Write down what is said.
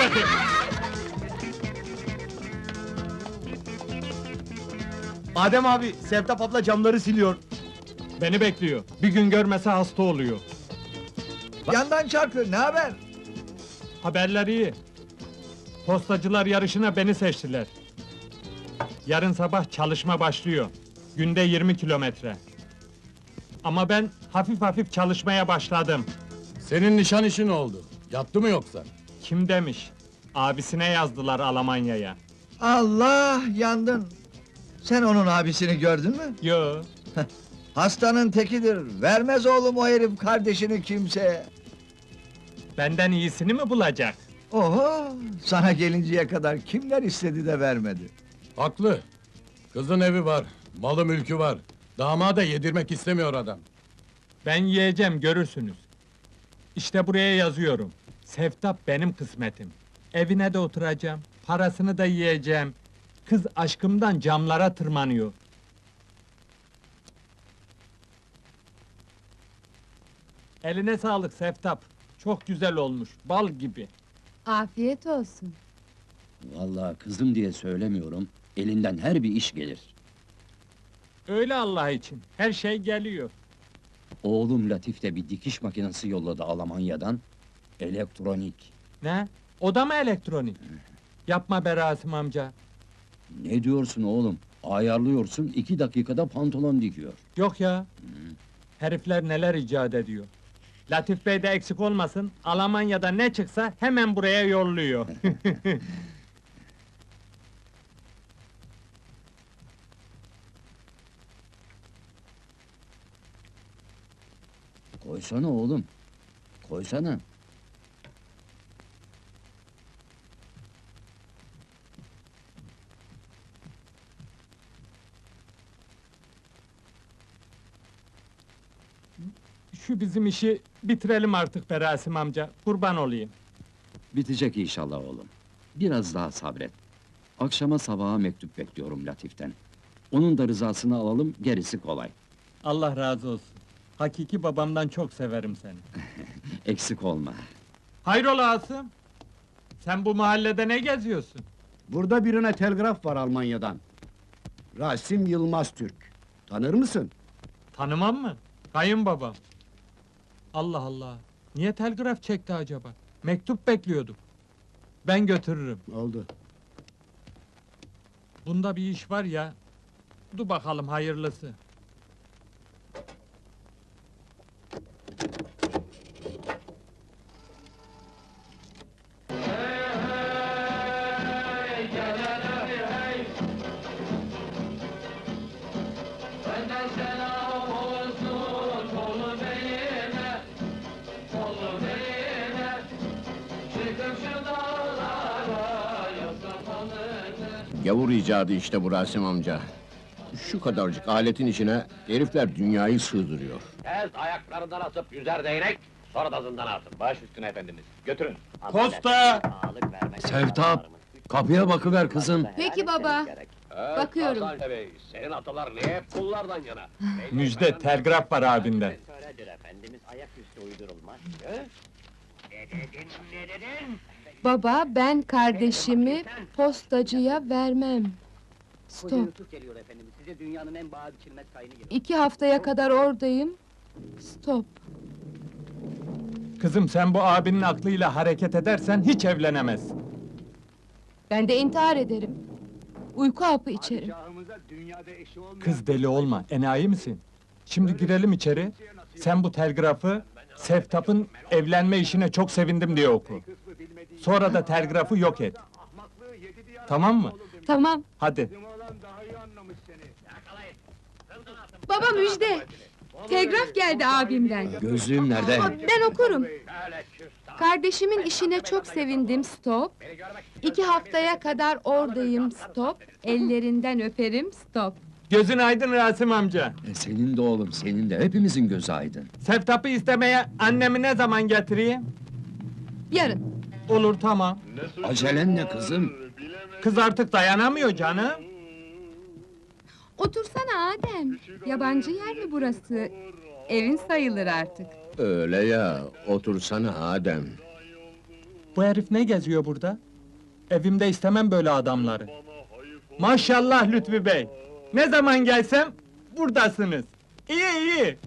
bakayım. Adem abi, Sevtap abla camları siliyor. Beni bekliyor. Bir gün görmese hasta oluyor. Yandan çarpıyor, ne haber? Haberler iyi. Postacılar yarışına beni seçtiler. Yarın sabah çalışma başlıyor. Günde 20 kilometre. Ama ben hafif hafif çalışmaya başladım. Senin nişan işin oldu. Yattı mı yoksa? Kim demiş? Abisine yazdılar Almanya'ya. Allah, yandın. Sen onun abisini gördün mü? Yo, Hastanın tekidir, vermez oğlum o herif kardeşini kimseye. benden iyisini mi bulacak? Oho, sana gelinceye kadar kimler istedi de vermedi. Haklı. Kızın evi var, malı mülkü var. Damada yedirmek istemiyor adam. Ben yiyeceğim, görürsünüz. İşte buraya yazıyorum. Seftap benim kısmetim. Evine de oturacağım, parasını da yiyeceğim. Kız aşkımdan camlara tırmanıyor. Eline sağlık Seftap. Çok güzel olmuş, bal gibi. Afiyet olsun. Vallahi kızım diye söylemiyorum. Elinden her bir iş gelir. Öyle Allah için, her şey geliyor. Oğlum Latif de bir dikiş makinesi yolladı Almanya'dan. Elektronik. Ne? O da mı elektronik? Yapma be Rasim amca. Ne diyorsun oğlum? Ayarlıyorsun, iki dakikada pantolon dikiyor. Yok ya. Herifler neler icat ediyor. Latif Bey de eksik olmasın, Almanya'da ne çıksa hemen buraya yolluyor. Koysana oğlum. Koysana. Şu bizim işi bitirelim artık be Rasim amca, kurban olayım. Bitecek inşallah oğlum. Biraz daha sabret. Akşama sabaha mektup bekliyorum Latif'ten. Onun da rızasını alalım, gerisi kolay. Allah razı olsun. Hakiki babamdan çok severim seni. Eksik olma. Hayrola Asım? Sen bu mahallede ne geziyorsun? Burada birine telgraf var Almanya'dan. Rasim Yılmaz Türk. Tanır mısın? Tanımam mı? Kayınbabam. Allah Allah. Niye telgraf çekti acaba? Mektup bekliyorduk. Ben götürürüm. Oldu. Bunda bir iş var ya. Dur bakalım hayırlısı. Gavur icadı işte bu Rasim amca. Şu kadarcık aletin içine herifler dünyayı sığdırıyor. Tez ayaklarından atıp yüzer değnek, sonra da zindana atın. Baş üstüne efendimiz. Götürün. Vermek Sevtap, kapıya bakıver kızım. Peki baba. Evet, Bakıyorum. Hasan Bey, senin atalar niye hep kullardan yana? Müjde, telgraf var abinden. Söyledir efendimiz, ayaküstü uydurulmaz. Ne dedin, ne dedin? Baba ben kardeşimi postacıya vermem. Koca Stop. Yusuf geliyor efendimiz, size dünyanın en bağ biçilmez kayını geliyor. İki haftaya kadar oradayım. Stop. Kızım sen bu abinin aklıyla hareket edersen hiç evlenemezsin. Ben de intihar ederim. Uyku hapı içerim. Padişahımıza dünyada eşi olmayan... Kız deli olma, enayi misin? Şimdi girelim içeri, sen bu telgrafı, Seftap'ın evlenme işine çok sevindim diye oku. Sonra da telgrafı yok et. Tamam mı? Tamam. Hadi. Baba müjde. Telgraf geldi abimden. Gözlüğüm nerede? Ben okurum. Kardeşimin işine çok sevindim. Stop. İki haftaya kadar oradayım. Stop. Ellerinden öperim. Stop. Gözün aydın Rasim amca. E, senin de oğlum, senin de. Hepimizin gözü aydın. Seftap'ı istemeye annemi ne zaman getireyim? Yarın. Olur tamam. Acelen ne kızım? Kız artık dayanamıyor canım. Otursana Adem. Yabancı yer mi burası? Evin sayılır artık. Öyle ya, otursana Adem. Bu herif ne geziyor burada? Evimde istemem böyle adamları. Maşallah Lütfü Bey. Ne zaman gelsem buradasınız. İyi iyi.